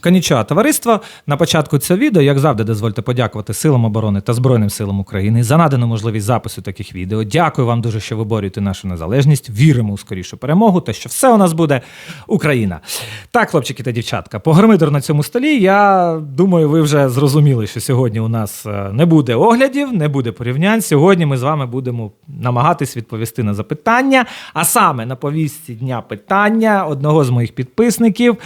Коніча товариство. На початку цього відео, як завжди, дозвольте подякувати Силам оборони та Збройним силам України за надану можливість запису таких відео. Дякую вам дуже, що ви борюєте нашу незалежність. Віримо у скорішу перемогу та що все у нас буде Україна. Так, хлопчики та дівчатка, по гармидеру на цьому столі. Я думаю, ви вже зрозуміли, що сьогодні у нас е, не буде оглядів, не буде порівнянь. Сьогодні ми з вами будемо намагатись відповісти на запитання, а саме на повістці дня питання одного з моїх підписників.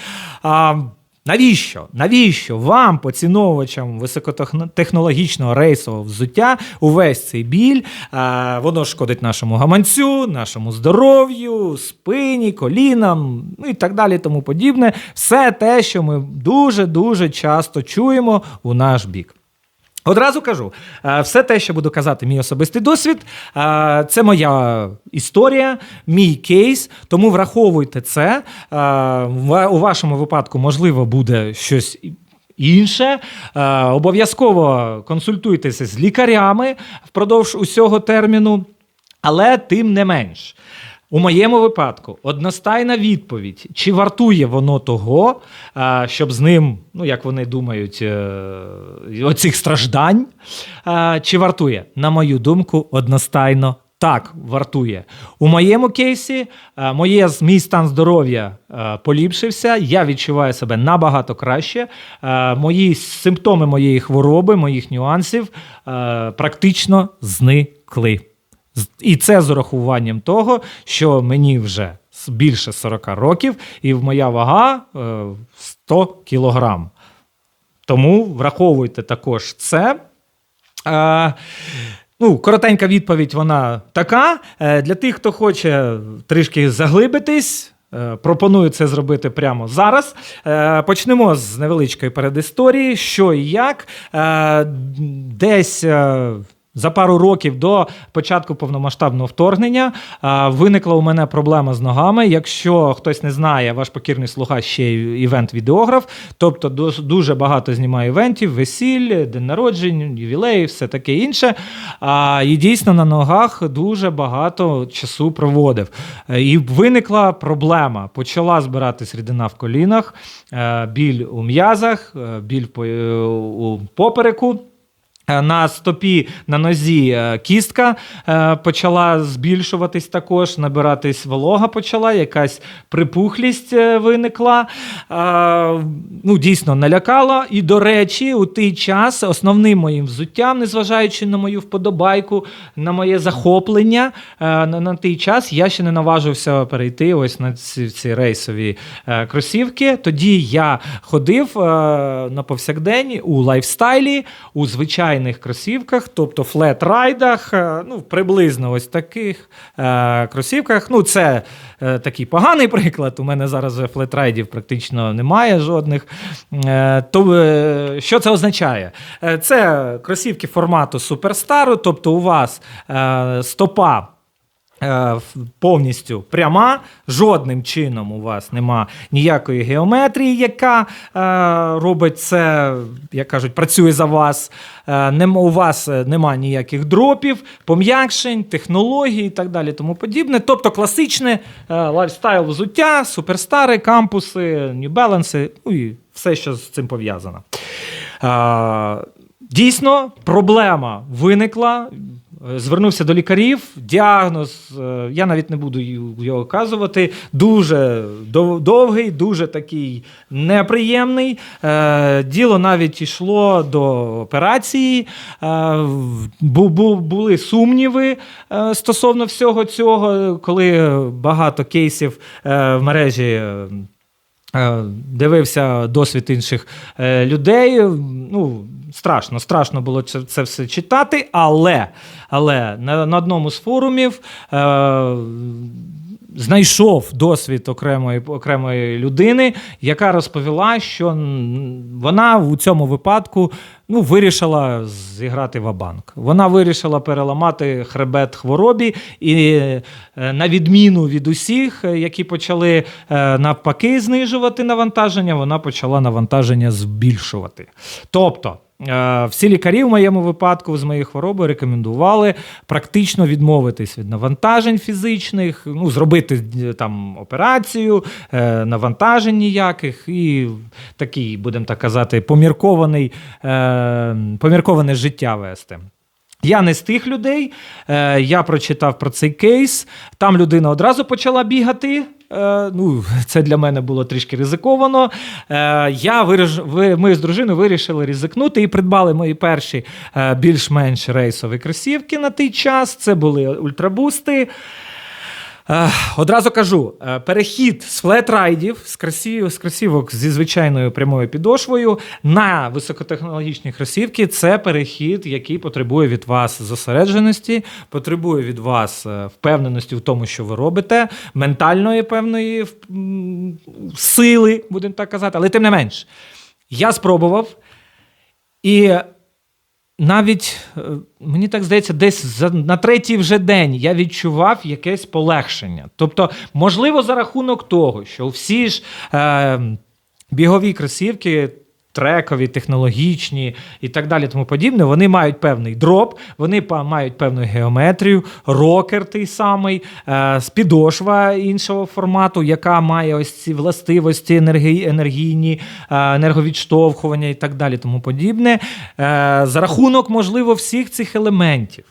Навіщо? Навіщо вам, поціновувачам високотехнологічного рейсового взуття, увесь цей біль? Воно шкодить нашому гаманцю, нашому здоров'ю, спині, колінам, ну і так далі, тому подібне. Все те, що ми дуже-дуже часто чуємо у наш бік. Одразу кажу, е, все те, що буду казати, мій особистий досвід, е, це моя історія, мій кейс. Тому враховуйте це. Е, У вашому випадку, можливо, буде щось. Інше обов'язково консультуйтеся з лікарями впродовж усього терміну, але тим не менш. У моєму випадку одностайна відповідь, чи вартує воно того, щоб з ним, ну як вони думають, е, оцих страждань, чи вартує? На мою думку, одностайно так вартує. У моєму кейсі моє, мій стан здоров'я поліпшився, я відчуваю себе набагато краще. Мої симптоми моєї хвороби, моїх нюансів практично зникли. І це з урахуванням того, що мені вже більше 40 років, і моя вага е, 100 кілограм. Тому враховуйте також це. Е, ну, коротенька відповідь вона така. Е, для тих, хто хоче трішки заглибитись. е, Пропоную це зробити прямо зараз. Е, Почнемо з невеличкої передісторії, що і як. Е, Десь е, за пару років до початку повномасштабного вторгнення виникла у мене проблема з ногами. Якщо хтось не знає, ваш покірний слуга ще івент-відеограф, тобто дуже багато знімає івентів, весіль, день народжень, ювілеїв, все таке інше. І дійсно на ногах дуже багато часу проводив. Е, І виникла проблема. Почала збиратись рідина в колінах, е, біль у м'язах, е, біль у попереку. Е, На стопі на нозі е, кістка е, почала збільшуватись також, набиратись волога почала, якась припухлість виникла. Ну, дійсно налякала. І, до речі, у той час основним моїм взуттям, незважаючи на мою вподобайку, на моє захоплення, на, той час я ще не наважився перейти ось на ці, ці рейсові кросівки. Тоді я ходив на повсякдень у лайфстайлі, у звичайних кросівках, тобто флет-райдах, е, ну, приблизно ось таких е, кросівках. Ну, це е, такий поганий приклад. У мене зараз флет-райдів практично немає жодних. Е, то, е, що це означає? Е, це кросівки формату суперстару, тобто у вас е, стопа. Е, Повністю пряма, жодним чином у вас нема ніякої геометрії, яка е, робить це, як кажуть, працює за вас. Е, нем- у вас е, нема ніяких дропів, пом'якшень, технологій і так далі, тому подібне. Тобто класичне е, лайфстайл взуття, суперстари, кампуси, Balance, ну і все, що з цим пов'язано. Е, Дійсно, проблема виникла. Е, Звернувся до лікарів. Діагноз, е, я навіть не буду його казувати. Дуже довгий, дуже такий неприємний. Е, Діло навіть йшло до операції. Були сумніви стосовно всього цього, коли багато кейсів в мережі. Дивився досвід інших людей. Ну, страшно, страшно було це, це все читати, але, але на, на одному з форумів е, знайшов досвід окремої, окремої людини, яка розповіла, що вона у цьому випадку ну, вирішила зіграти ва-банк. Вона вирішила переламати хребет хворобі, і е, на відміну від усіх, які почали е, навпаки знижувати навантаження, вона почала навантаження збільшувати. Тобто. Е, Всі лікарі в моєму випадку з моєю хворобою рекомендували практично відмовитись від навантажень фізичних, ну, зробити е, там операцію, е, навантажень ніяких, і такий, будемо так казати, поміркований, помірковане життя вести. Я не з тих людей. Я прочитав про цей кейс. Там людина одразу почала бігати. Е, ну, це для мене було трішки ризиковано. Е, я виріж, ми з дружиною вирішили ризикнути і придбали мої перші е, більш-менш рейсові кросівки на той час. Це були ультрабусти. Е, Одразу кажу: е, перехід з флетрайдів, з кросів, з кросівок зі звичайною прямою підошвою на високотехнологічні кросівки це перехід, який потребує від вас зосередженості, потребує від вас е, впевненості в тому, що ви робите, ментальної певної сили, будемо так казати. Але тим не менш, я спробував. І навіть е, мені так здається, десь на третій вже день я відчував якесь полегшення. Тобто, можливо, за рахунок того, що всі ж е, бігові кросівки. Трекові, технологічні і так далі, тому подібне, вони мають певний дроп, вони мають певну геометрію, рокер той самий, е, підошва іншого формату, яка має ось ці властивості енергійні, е, енерговідштовхування і так далі, тому подібне. Е, за рахунок, можливо, всіх цих елементів.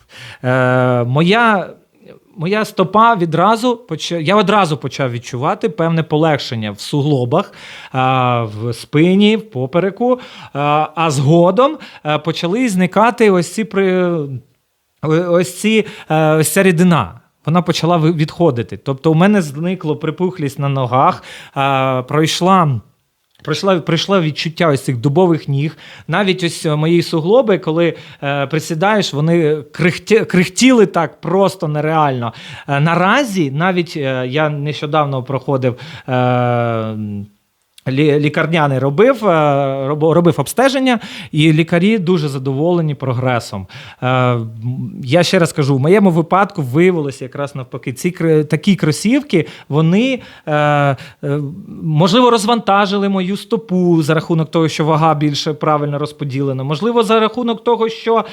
Е, моя Моя стопа відразу поча... я одразу почав відчувати певне полегшення в суглобах, в спині, в попереку. А, згодом почали зникати ось ці при... ось ці е, ось ця рідина. Вона почала відходити. Тобто, у мене зникло припухлість на ногах, а, пройшла. Прийшло відчуття ось цих дубових ніг. Навіть ось е, мої суглоби, коли е, присідаєш, вони крихті, крихтіли так просто нереально. Е, наразі, навіть е, я нещодавно проходив. Е, Лікарняний робив, е, робив обстеження, і лікарі дуже задоволені прогресом. Е, Я ще раз кажу, в моєму випадку виявилося якраз навпаки. Ці такі кросівки, вони е, можливо розвантажили мою стопу за рахунок того, що вага більше правильно розподілена. Можливо, за рахунок того, що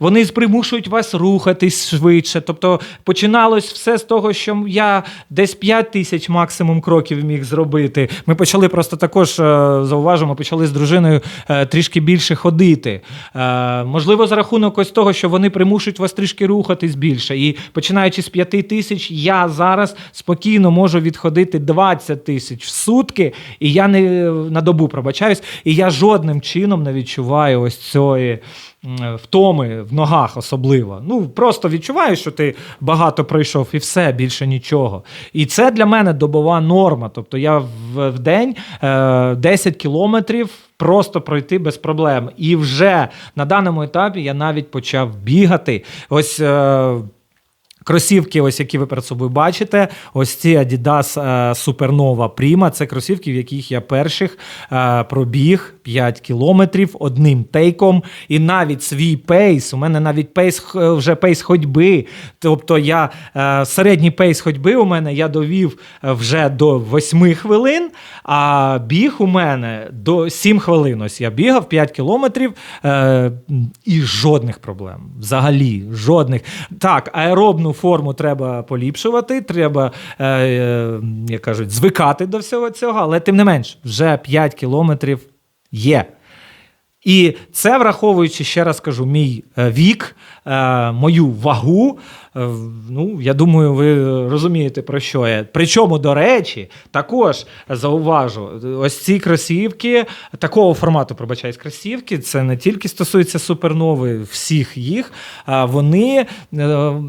вони примушують вас рухатись швидше. Тобто починалось все з того, що я десь 5 тисяч максимум кроків міг зробити. Ми почали просто також е, зауважимо, почали з дружиною е, трішки більше ходити. Е, Можливо, за рахунок ось того, що вони примушують вас трішки рухатись більше. І починаючи з 5 тисяч, я зараз спокійно можу відходити 20 тисяч в сутки, і я не на добу пробачаюсь, і я жодним чином не відчуваю ось цієї. М, Втоми в ногах особливо. Ну просто відчуваю, що ти багато пройшов, і все, більше нічого. І це для мене добова норма. Тобто я в, в день е, 10 кілометрів просто пройти без проблем. І вже на даному етапі я навіть почав бігати. Ось. Е, Кросівки, ось які ви перед собою бачите, ось ці Adidas е, Supernova Prima. Це кросівки, в яких я перших е, пробіг 5 кілометрів одним тейком, і навіть свій пейс. У мене навіть пейс вже пейс ходьби. Тобто я е, середній пейс ходьби у мене я довів е, вже до 8 хвилин, а біг у мене до 7 хвилин. Ось я бігав 5 кілометрів е, і жодних проблем. Взагалі, жодних. Так, аеробну форму треба поліпшувати, треба, е, е, як кажуть, звикати до всього цього, але тим не менш, вже 5 кілометрів є. І це враховуючи, ще раз кажу, мій е, вік, е, мою вагу. Ну, я думаю, ви розумієте, про що я. Причому, до речі, також зауважу, ось ці кросівки, такого формату, пробачаюсь, кросівки, це не тільки стосується супернови, всіх їх, вони,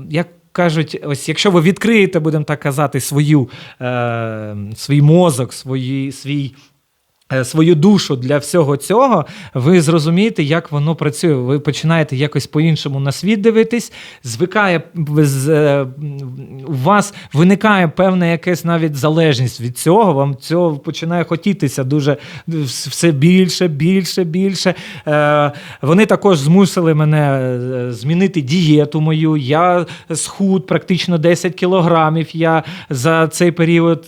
як кажуть, ось якщо ви відкриєте, будемо так казати, свою, е, свій мозок, свої, свій свою душу для всього цього, ви зрозумієте, як воно працює. Ви починаєте якось по-іншому на світ дивитись, звикає е, у вас виникає певна якась навіть залежність від цього. Вам цього починає хотітися дуже все більше, більше, більше. Е, вони також змусили мене е, змінити дієту мою. Я схуд практично 10 кілограмів. Я за цей період.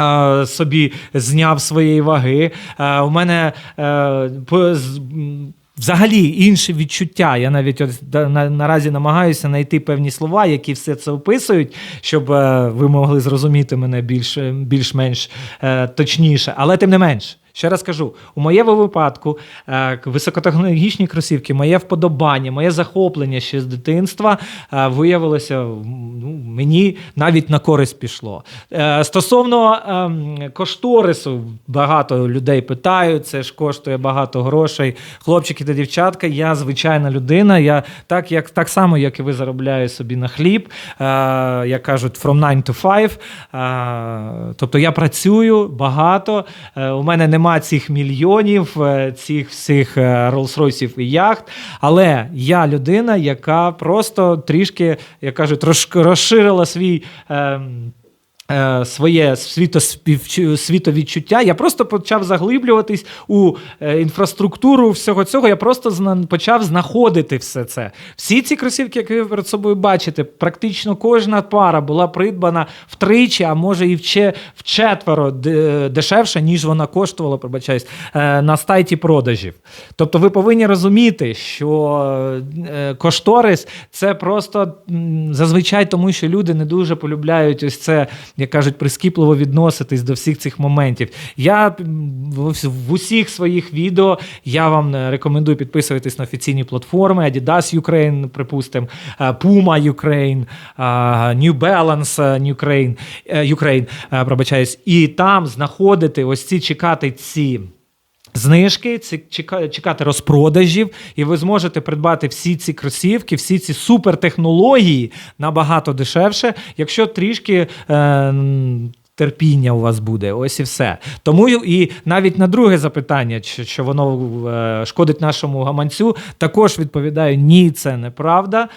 Е, Собі зняв своєї ваги. Е, У мене е, взагалі інше відчуття. Я навіть от на, наразі намагаюся знайти певні слова, які все це описують, щоб ви могли зрозуміти мене більш, більш-менш точніше. Але тим не менш. Ще раз кажу, у моєму випадку е, високотехнологічні кросівки, моє вподобання, моє захоплення ще з дитинства е, виявилося ну, мені навіть на користь пішло. Е, Стосовно ем, кошторису, багато людей питають, це ж коштує багато грошей. Хлопчики та дівчатка, я звичайна людина. Я так, як, так само, як і ви заробляю собі на хліб, як кажуть, from 9 to 5. Е, тобто я працюю багато. У мене нема цих мільйонів, е, цих всіх е, Rolls-Royce і яхт. Але я людина, яка просто трішки, як кажуть, трошки розширила свій. е, Своє світоспівчу- світовідчуття, я просто почав заглиблюватись у е, інфраструктуру всього цього. Я просто почав знаходити все це. Всі ці кросівки, які ви перед собою бачите, практично кожна пара була придбана втричі, а може і вче, вчетверо де- дешевше, ніж вона коштувала, пробачаюсь, е, на сайті продажів. Тобто ви повинні розуміти, що е, кошторис це просто зазвичай тому, що люди не дуже полюбляють ось це, як кажуть, прискіпливо відноситись до всіх цих моментів. Я в, усіх своїх відео я вам е, рекомендую підписуватись на офіційні платформи Adidas Ukraine, припустимо, е, Puma Ukraine, е, New Balance Ukraine, Ukraine, пробачаюсь, і там знаходити ось ці чекати ці. Знижки, чекати розпродажів, і ви зможете придбати всі ці кросівки, всі ці супертехнології набагато дешевше, якщо трішки. Е, Терпіння у вас буде, ось і все. Тому і навіть на друге запитання, що воно е, шкодить нашому гаманцю, також відповідаю: ні, це неправда.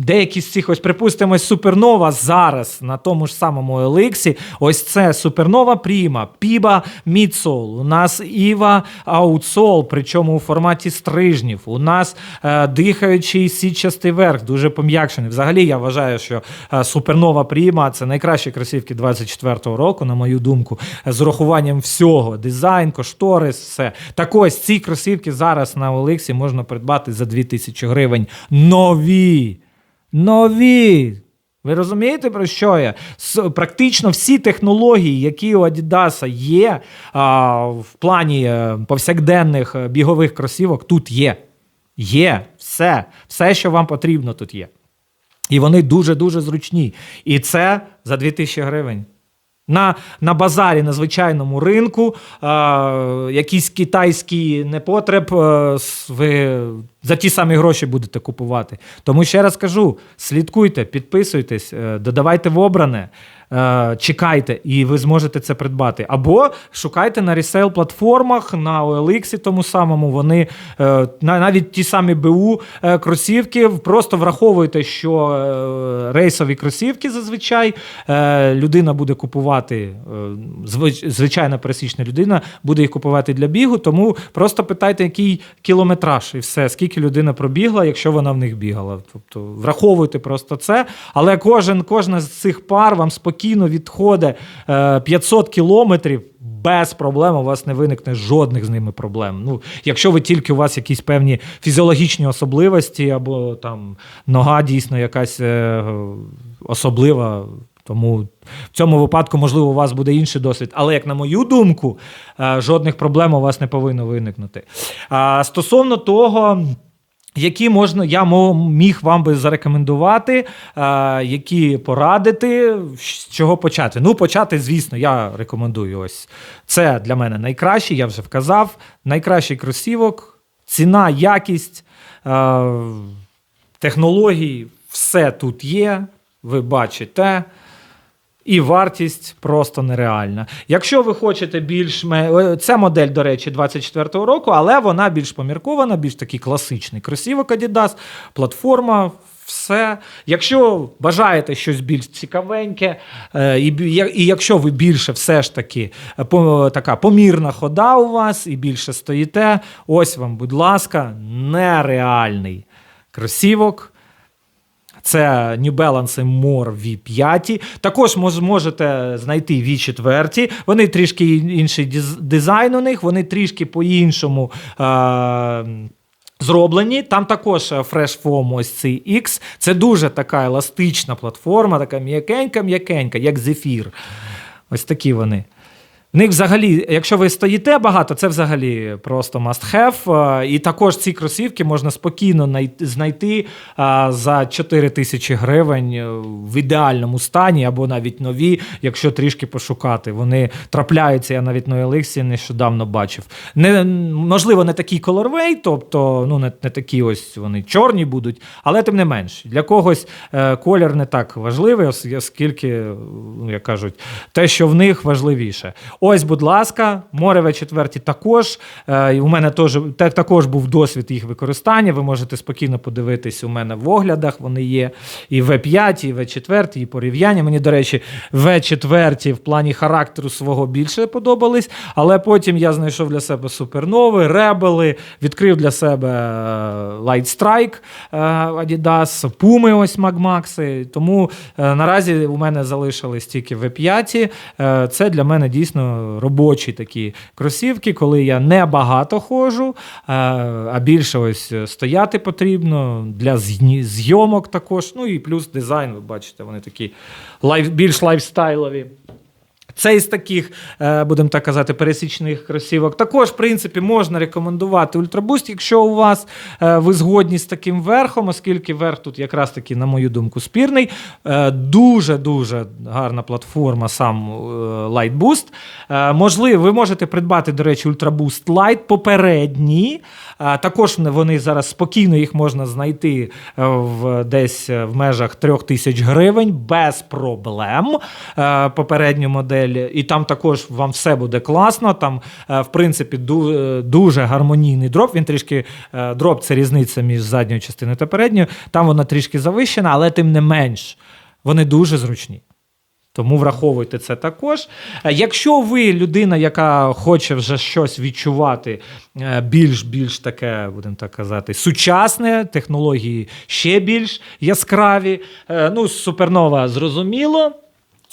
Деякі з цих, ось припустимо, супернова зараз на тому ж самому Еликсі. Ось це супернова Пріма, Піба Мідсол. У нас Іва Аутсол, причому у форматі стрижнів. У нас е, дихаючий сітчастий верх, дуже пом'якшений. Взагалі, я вважаю, що е, супернова Пріма це найкращі кросівки 24-го року, на мою думку, з урахуванням всього: дизайн, кошторис, все. Так ось ці кросівки зараз на Олексі можна придбати за 2000 гривень. Нові. Нові. Ви розумієте, про що я? Практично всі технології, які у Adidas є в плані е, повсякденних е, бігових кросівок, тут є. Є все. Все, що вам потрібно, тут є. І вони дуже-дуже зручні. І це за 2000 гривень. На, на базарі, на звичайному ринку, е, якийсь китайський непотреб, е, ви за ті самі гроші будете купувати. Тому ще раз кажу: слідкуйте, підписуйтесь, е, додавайте в обране, чекайте, і ви зможете це придбати. Або шукайте на ресейл платформах, на OLX тому самому. Вони е, на- навіть ті самі БУ е, кросівки. Просто враховуйте, що е, рейсові кросівки зазвичай е, людина буде купувати, е, звичайна пересічна людина буде їх купувати для бігу. Тому просто питайте, який кілометраж і все, скільки людина пробігла, якщо вона в них бігала. Тобто враховуйте просто це. Але кожен, кожна з цих пар вам спокійно відходить е, 500 кілометрів. Без проблем у вас не виникне жодних з ними проблем. Ну, якщо ви тільки у вас якісь певні фізіологічні особливості, або там нога дійсно якась е, особлива. Тому в цьому випадку, можливо, у вас буде інший досвід. Але, як на мою думку, е, жодних проблем у вас не повинно виникнути. А стосовно того. Які можна я міг вам би зарекомендувати, е, які порадити, з чого почати? Ну, почати, звісно, я рекомендую. Ось це для мене найкраще, я вже вказав. Найкращий кросівок, ціна, якість, е, технології, все тут є. Ви бачите. І вартість просто нереальна. Якщо ви хочете більш е, це модель, до речі, 24-го року, але вона більш поміркована, більш такий класичний кросівок Adidas, платформа. Все. Якщо бажаєте щось більш цікавеньке, е, і, якщо ви більше все ж таки е, така помірна хода у вас і більше стоїте, ось вам, будь ласка, нереальний кросівок. Це New Balance More V5. Також можете знайти V4. Вони трішки інший дизайн у них, вони трішки по-іншому. Е- Зроблені. Там також е, Fresh Foam ось цей X. Це дуже така еластична платформа, така м'якенька, м'якенька, як зефір. Ось такі вони. В них взагалі, якщо ви стоїте багато, це взагалі просто must have. Е, І також ці кросівки можна спокійно най- знайти е, за 4 тисячі гривень е, в ідеальному стані або навіть нові, якщо трішки пошукати. Вони трапляються, я навіть на Elixі нещодавно бачив. Не, можливо, не такий colorway, тобто ну, не, не такі ось вони чорні будуть, але тим не менш, для когось колір не так важливий, ос- оскільки, ну, як кажуть, те, що в них важливіше. Ось, будь ласка, море четверті також. Е, у мене теж, так, також був досвід їх використання. Ви можете спокійно подивитись у мене в оглядах. Вони є і В5, і В4, і порівняння. Мені, до речі, В4 в плані характеру свого більше подобались, але потім я знайшов для себе супернови, ребели, відкрив для себе е, Light Strike е, Adidas, Puma ось Magmax. Тому е, наразі у мене залишились тільки V5. Е, Це для мене дійсно робочі такі кросівки, коли я не багато ходжу, е, а більше ось стояти потрібно для зйомок також. Ну і плюс дизайн, ви бачите, вони такі лайф, більш лайфстайлові. Це із таких, е, будемо так казати, пересічних кросівок. Також, в принципі, можна рекомендувати ультрабуст, якщо у вас е, ви згодні з таким верхом, оскільки верх тут якраз таки, на мою думку, спірний. Дуже-дуже гарна платформа, сам е, Lightboost. Можливо, ви можете придбати, до речі, Ultraboost Lite попередні. Також вони зараз спокійно їх можна знайти е, в десь е, в межах трьох тисяч гривень без проблем. Е, Попередню модель, і там також вам все буде класно. Там, в принципі, дуже гармонійний дроп. Він трішки дроп це різниця між задньою частиною та передньою. Там вона трішки завищена, але тим не менш, вони дуже зручні. Тому враховуйте це також. Е, Якщо ви людина, яка хоче вже щось відчувати е, більш більш таке, будемо так казати, сучасне, технології ще більш яскраві. е, Ну, супернова зрозуміло.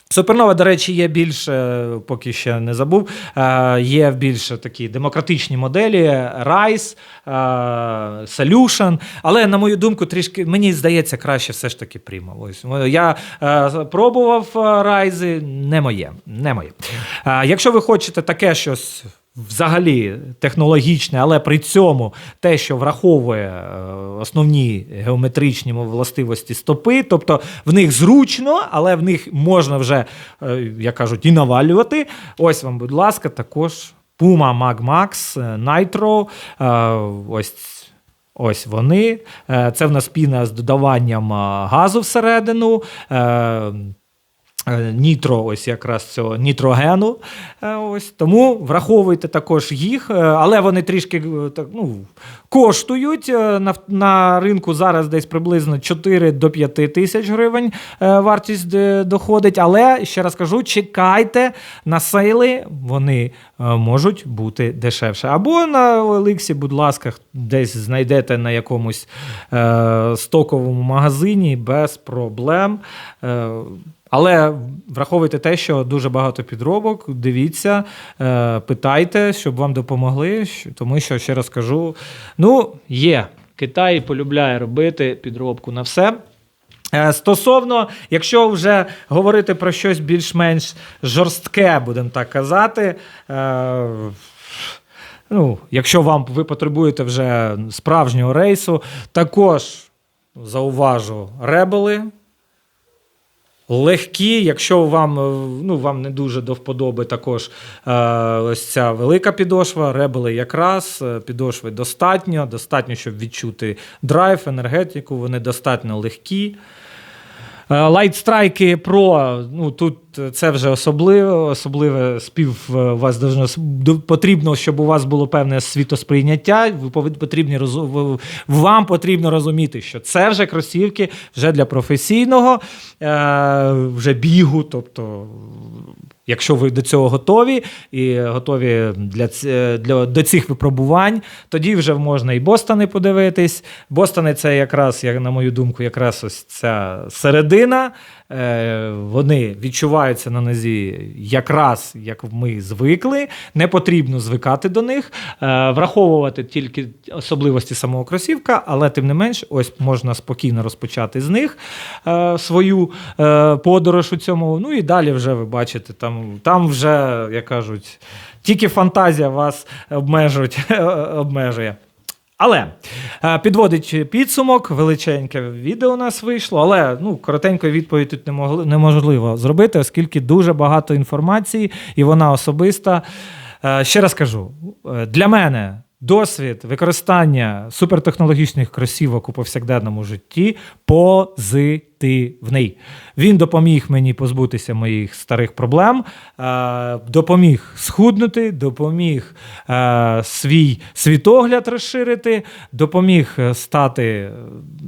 Супернова, до речі, є більш, е, поки ще не забув, е, є більш такі демократичні моделі, Rise, е, Solution, але, на мою думку, трішки, мені здається, краще все ж таки Prima. Ось. Я е, пробував Rise, не моє. Не моє. Якщо ви хочете таке щось взагалі технологічне, але при цьому те, що враховує е, основні геометричні властивості стопи, тобто в них зручно, але в них можна вже, е, як кажуть, і навалювати. Ось вам, будь ласка, також Puma Mag Max е, Nitro. Ось Ось вони. Це в нас піна з додаванням газу всередину. Е, Нітро, ось якраз цього нітрогену. Е, Ось тому враховуйте також їх, е, але вони трішки так, ну, коштують на, на ринку зараз десь приблизно 4 до 5 тисяч гривень вартість доходить. Але ще раз кажу, чекайте на сейли, вони можуть бути дешевше. Або на Олексі, будь ласка, десь знайдете на якомусь е, стоковому магазині без проблем. Е, але враховуйте те, що дуже багато підробок. Дивіться, е, питайте, щоб вам допомогли. Тому що, ще раз кажу, ну, є. Китай полюбляє робити підробку на все. Е, Стосовно, якщо вже говорити про щось більш-менш жорстке, будемо так казати. Е, ну, якщо вам ви потребуєте вже справжнього рейсу, також зауважу ребели. Легкі, якщо вам, е, ну, вам не дуже до вподоби також е, ось ця велика підошва, ребели якраз, е, підошви достатньо, достатньо, щоб відчути драйв, енергетику, вони достатньо легкі. Е, Лайтстрайки Pro, ну тут е, це вже особливо, особливе спів е, вас должно, потрібно, щоб у вас було певне світосприйняття. Ви потрібні вам потрібно розуміти, що це вже кросівки вже для професійного е, вже бігу, тобто. Якщо ви до цього готові і готові для, для до цих випробувань, тоді вже можна і Бостони подивитись. Бостони це якраз, як на мою думку, якраз ось ця середина. Е, вони відчуваються на нозі якраз як ми звикли. Не потрібно звикати до них, е, враховувати тільки особливості самого кросівка, але тим не менш, ось можна спокійно розпочати з них е, свою подорож у цьому. Ну і далі вже ви бачите, там, там вже, як кажуть, тільки фантазія вас обмежує. Але е, підводить підсумок, величеньке відео у нас вийшло, але ну, коротенької відповідь тут неможливо зробити, оскільки дуже багато інформації, і вона особиста. Е, Ще раз кажу: е, для мене досвід використання супертехнологічних кросівок у повсякденному житті позитивний. Він допоміг мені позбутися моїх старих проблем, е, допоміг схуднути, допоміг е, свій світогляд розширити, допоміг е, стати,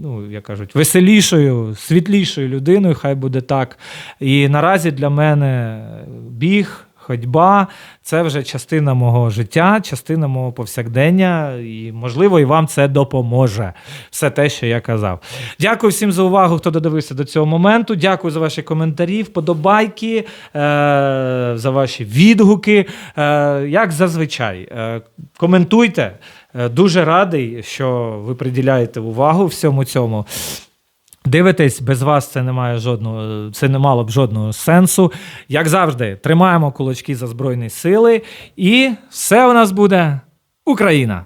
ну, як кажуть, веселішою, світлішою людиною, хай буде так. І наразі для мене біг. Ходьба це вже частина мого життя, частина мого повсякдення, і можливо, і вам це допоможе. Все те, що я казав. Дякую всім за увагу, хто додивився до цього моменту. Дякую за ваші коментарі, вподобайки, е- за ваші відгуки. Е- як зазвичай, е- коментуйте. Дуже радий, що ви приділяєте увагу всьому цьому. Дивитесь, без вас це не має жодного, це не мало б жодного сенсу. Як завжди, тримаємо кулачки за Збройні сили, і все у нас буде Україна!